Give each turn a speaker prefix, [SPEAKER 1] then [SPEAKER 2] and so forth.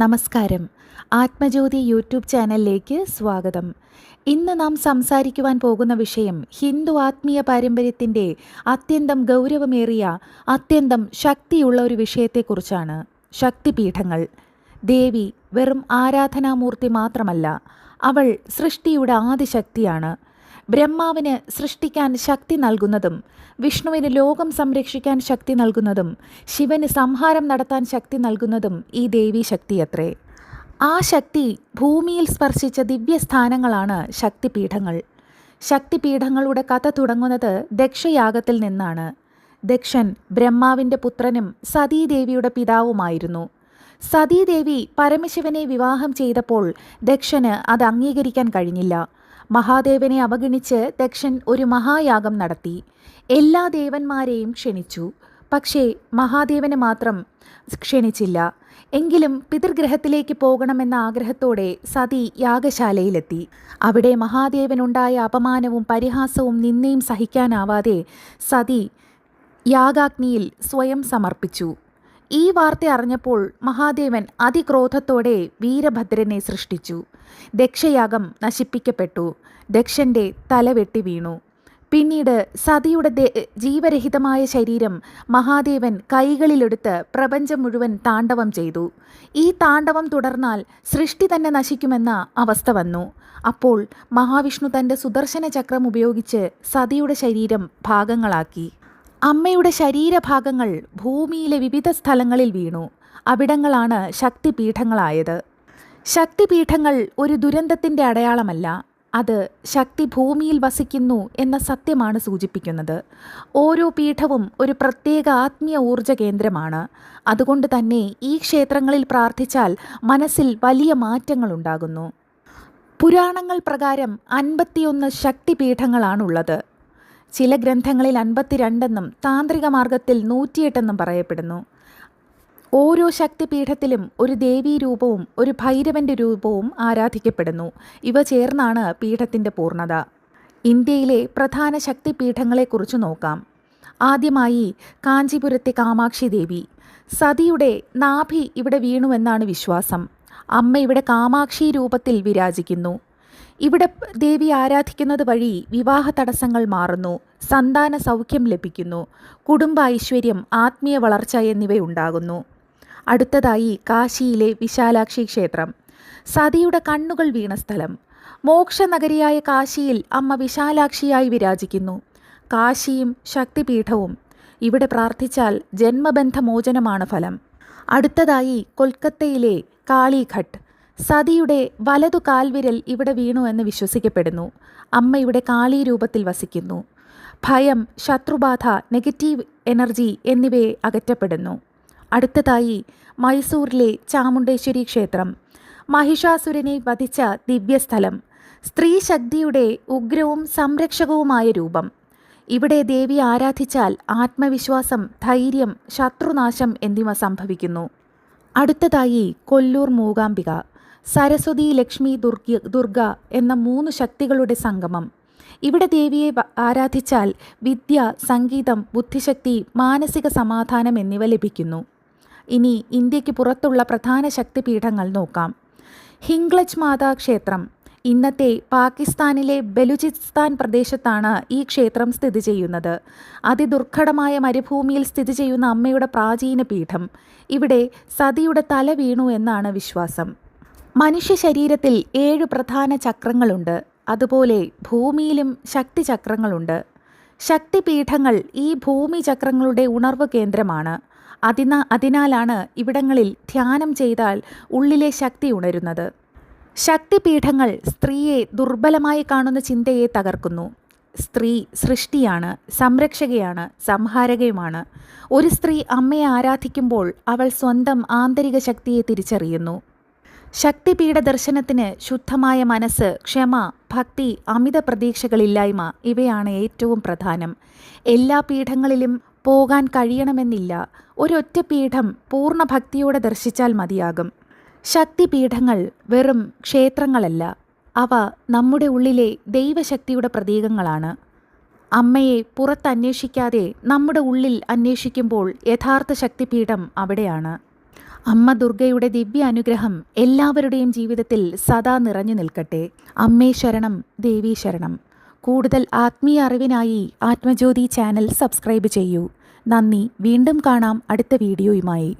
[SPEAKER 1] നമസ്കാരം. ആത്മജ്യോതി യൂട്യൂബ് ചാനലിലേക്ക് സ്വാഗതം. ഇന്ന് നാം സംസാരിക്കുവാൻ പോകുന്ന വിഷയം ഹിന്ദു ആത്മീയ പാരമ്പര്യത്തിന്റെ അത്യന്തം ഗൗരവമേറിയ അത്യന്തം ശക്തിയുള്ള ഒരു വിഷയത്തെക്കുറിച്ചാണ്. ശക്തിപീഠങ്ങൾ. ദേവി വെറും ആരാധനാമൂർത്തി മാത്രമല്ല അവൾ സൃഷ്ടിയുടെ ആദിശക്തിയാണ്. ബ്രഹ്മാവിന് സൃഷ്ടിക്കാൻ ശക്തി നൽകുന്നതും വിഷ്ണുവിന് ലോകം സംരക്ഷിക്കാൻ ശക്തി നൽകുന്നതും ശിവന് സംഹാരം നടത്താൻ ശക്തി നൽകുന്നതും ഈ ദേവീ ശക്തിയത്രേ. ആ ശക്തി ഭൂമിയിൽ സ്പർശിച്ച ദിവ്യസ്ഥാനങ്ങളാണ് ശക്തിപീഠങ്ങൾ. ശക്തിപീഠങ്ങളുടെ കഥ തുടങ്ങുന്നത് ദക്ഷയാഗത്തിൽ നിന്നാണ്. ദക്ഷൻ ബ്രഹ്മാവിന്റെ പുത്രനും സതീദേവിയുടെ പിതാവുമായിരുന്നു. സതീദേവി പരമശിവനെ വിവാഹം ചെയ്തപ്പോൾ ദക്ഷന് അത് അംഗീകരിക്കാൻ കഴിഞ്ഞില്ല. മഹാദേവനെ അവഗണിച്ച് ദക്ഷൻ ഒരു മഹായാഗം നടത്തി. എല്ലാ ദേവന്മാരെയും ക്ഷണിച്ചു. പക്ഷേ മഹാദേവനെ മാത്രം ക്ഷണിച്ചില്ല. എങ്കിലും പിതൃഗ്രഹത്തിലേക്ക് പോകണമെന്ന ആഗ്രഹത്തോടെ സതി യാഗശാലയിലെത്തി. അവിടെ മഹാദേവനുണ്ടായ അപമാനവും പരിഹാസവും നിന്നയും സഹിക്കാനാവാതെ സതി യാഗാഗ്നിയിൽ സ്വയം സമർപ്പിച്ചു. ഈ വാർത്ത അറിഞ്ഞപ്പോൾ മഹാദേവൻ അതിക്രോധത്തോടെ വീരഭദ്രനെ സൃഷ്ടിച്ചു. ദക്ഷയാഗം നശിപ്പിക്കപ്പെട്ടു. ദക്ഷന്റെ തല വെട്ടി വീണു. പിന്നീട് സതിയുടെ ജീവരഹിതമായ ശരീരം മഹാദേവൻ കൈകളിലെടുത്ത് പ്രപഞ്ചം മുഴുവൻ താണ്ഡവം ചെയ്തു. ഈ താണ്ഡവം തുടർന്നാൽ സൃഷ്ടി തന്നെ നശിക്കുമെന്ന അവസ്ഥ വന്നു. അപ്പോൾ മഹാവിഷ്ണു തന്റെ സുദർശന ചക്രം ഉപയോഗിച്ച് സതിയുടെ ശരീരം ഭാഗങ്ങളാക്കി. അമ്മയുടെ ശരീരഭാഗങ്ങൾ ഭൂമിയിലെ വിവിധ സ്ഥലങ്ങളിൽ വീണു. അവിടങ്ങളാണ് ശക്തിപീഠങ്ങളായത്. ശക്തിപീഠങ്ങൾ ഒരു ദുരന്തത്തിന്റെ അടയാളമല്ല. അത് ശക്തി ഭൂമിയിൽ വസിക്കുന്നു എന്ന സത്യമാണ് സൂചിപ്പിക്കുന്നത്. ഓരോ പീഠവും ഒരു പ്രത്യേക ആത്മീയ ഊർജ കേന്ദ്രമാണ്. അതുകൊണ്ട് തന്നെ ഈ ക്ഷേത്രങ്ങളിൽ പ്രാർത്ഥിച്ചാൽ മനസ്സിൽ വലിയ മാറ്റങ്ങൾ ഉണ്ടാകുന്നു. പുരാണങ്ങൾ പ്രകാരം അൻപത്തിയൊന്ന് ശക്തിപീഠങ്ങളാണുള്ളത്. ചില ഗ്രന്ഥങ്ങളിൽ അൻപത്തിരണ്ടെന്നും താന്ത്രിക മാർഗത്തിൽ നൂറ്റിയെട്ടെന്നും പറയപ്പെടുന്നു. ഓരോ ശക്തിപീഠത്തിലും ഒരു ദേവീ രൂപവും ഒരു ഭൈരവന്റെ രൂപവും ആരാധിക്കപ്പെടുന്നു. ഇവ ചേർന്നാണ് പീഠത്തിന്റെ പൂർണത. ഇന്ത്യയിലെ പ്രധാന ശക്തിപീഠങ്ങളെക്കുറിച്ച് നോക്കാം. ആദ്യമായി കാഞ്ചീപുരത്തെ കാമാക്ഷി ദേവി. സതിയുടെ നാഭി ഇവിടെ വീണുവെന്നാണ് വിശ്വാസം. അമ്മ ഇവിടെ കാമാക്ഷി രൂപത്തിൽ വിരാജിക്കുന്നു. ഇവിടെ ദേവി ആരാധിക്കുന്നത് വഴി വിവാഹ തടസ്സങ്ങൾ മാറുന്നു സന്താന സൗഖ്യം ലഭിക്കുന്നു കുടുംബ ഐശ്വര്യം ആത്മീയ വളർച്ച എന്നിവയുണ്ടാകുന്നു. അടുത്തതായി കാശിയിലെ വിശാലാക്ഷി ക്ഷേത്രം. സതിയുടെ കണ്ണുകൾ വീണ സ്ഥലം. മോക്ഷനഗരിയായ കാശിയിൽ അമ്മ വിശാലാക്ഷിയായി വിരാജിക്കുന്നു. കാശിയും ശക്തിപീഠവും. ഇവിടെ പ്രാർത്ഥിച്ചാൽ ജന്മബന്ധമോചനമാണ് ഫലം. അടുത്തതായി കൊൽക്കത്തയിലെ കാളിഘട്ട്. സതിയുടെ വലതു കാൽവിരൽ ഇവിടെ വീണു എന്ന് വിശ്വസിക്കപ്പെടുന്നു. അമ്മയുടെ കാളി രൂപത്തിൽ വസിക്കുന്നു. ഭയം ശത്രുബാധ നെഗറ്റീവ് എനർജി എന്നിവയെ അകറ്റപ്പെടുന്നു. അടുത്തതായി മൈസൂരിലെ ചാമുണ്ടേശ്വരി ക്ഷേത്രം. മഹിഷാസുരനെ വധിച്ച ദിവ്യസ്ഥലം. സ്ത്രീ ശക്തിയുടെ ഉഗ്രവും സംരക്ഷകവുമായ രൂപം. ഇവിടെ ദേവി ആരാധിച്ചാൽ ആത്മവിശ്വാസം ധൈര്യം ശത്രുനാശം എന്നിവ സംഭവിക്കുന്നു. അടുത്തതായി കൊല്ലൂർ മൂകാംബിക. സരസ്വതി ലക്ഷ്മി ദുർഗ ദുർഗ എന്ന മൂന്ന് ശക്തികളുടെ സംഗമം. ഇവിടെ ദേവിയെ ആരാധിച്ചാൽ വിദ്യ സംഗീതം ബുദ്ധിശക്തി മാനസിക സമാധാനം എന്നിവ ലഭിക്കുന്നു. ഇനി ഇന്ത്യയ്ക്ക് പുറത്തുള്ള പ്രധാന ശക്തിപീഠങ്ങൾ നോക്കാം. ഹിംഗ്ലജ് മാതാ ക്ഷേത്രം ഇന്നത്തെ പാകിസ്ഥാനിലെ ബലുചിസ്ഥാൻ പ്രദേശത്താണ് ഈ ക്ഷേത്രം സ്ഥിതി ചെയ്യുന്നത്. അതിദുർഘടമായ മരുഭൂമിയിൽ സ്ഥിതി ചെയ്യുന്ന അമ്മയുടെ പ്രാചീന പീഠം. ഇവിടെ സതിയുടെ തല വീണു എന്നാണ് വിശ്വാസം. മനുഷ്യ ശരീരത്തിൽ ഏഴ് പ്രധാന ചക്രങ്ങളുണ്ട്. അതുപോലെ ഭൂമിയിലും ശക്തി ചക്രങ്ങളുണ്ട്. ശക്തിപീഠങ്ങൾ ഈ ഭൂമി ചക്രങ്ങളുടെ ഉണർവ് കേന്ദ്രമാണ്. അതിന അതിനാലാണ് ഇവിടങ്ങളിൽ ധ്യാനം ചെയ്താൽ ഉള്ളിലെ ശക്തി ഉണരുന്നത്. ശക്തിപീഠങ്ങൾ സ്ത്രീയെ ദുർബലമായി കാണുന്ന ചിന്തയെ തകർക്കുന്നു. സ്ത്രീ സൃഷ്ടിയാണ് സംരക്ഷകയാണ് സംഹാരകയുമാണ്. ഒരു സ്ത്രീ അമ്മയെ ആരാധിക്കുമ്പോൾ അവൾ സ്വന്തം ആന്തരിക ശക്തിയെ തിരിച്ചറിയുന്നു. ശക്തിപീഠ ദർശനത്തിന് ശുദ്ധമായ മനസ്സ് ക്ഷമ ഭക്തി അമിത പ്രതീക്ഷകളില്ലായ്മ ഇവയാണ് ഏറ്റവും പ്രധാനം. എല്ലാ പീഠങ്ങളിലും പോകാൻ കഴിയണമെന്നില്ല. ഒരൊറ്റ പീഠം പൂർണ ഭക്തിയോടെ ദർശിച്ചാൽ മതിയാകും. ശക്തിപീഠങ്ങൾ വെറും ക്ഷേത്രങ്ങളല്ല. അവ നമ്മുടെ ഉള്ളിലെ ദൈവശക്തിയുടെ പ്രതീകങ്ങളാണ്. അമ്മയെ പുറത്തന്വേഷിക്കാതെ നമ്മുടെ ഉള്ളിൽ അന്വേഷിക്കുമ്പോൾ യഥാർത്ഥ ശക്തിപീഠം അവിടെയാണ്. അമ്മ ദുർഗയുടെ ദിവ്യ അനുഗ്രഹം എല്ലാവരുടെയും ജീവിതത്തിൽ സദാ നിറഞ്ഞു നിൽക്കട്ടെ. അമ്മേ ശരണം ദേവീ ശരണം. കൂടുതൽ ആത്മീയ അറിവിനായി ആത്മജ്യോതി ചാനൽ സബ്സ്ക്രൈബ് ചെയ്യൂ. നന്ദി വീണ്ടും കാണാം അടുത്ത വീഡിയോയുമായി.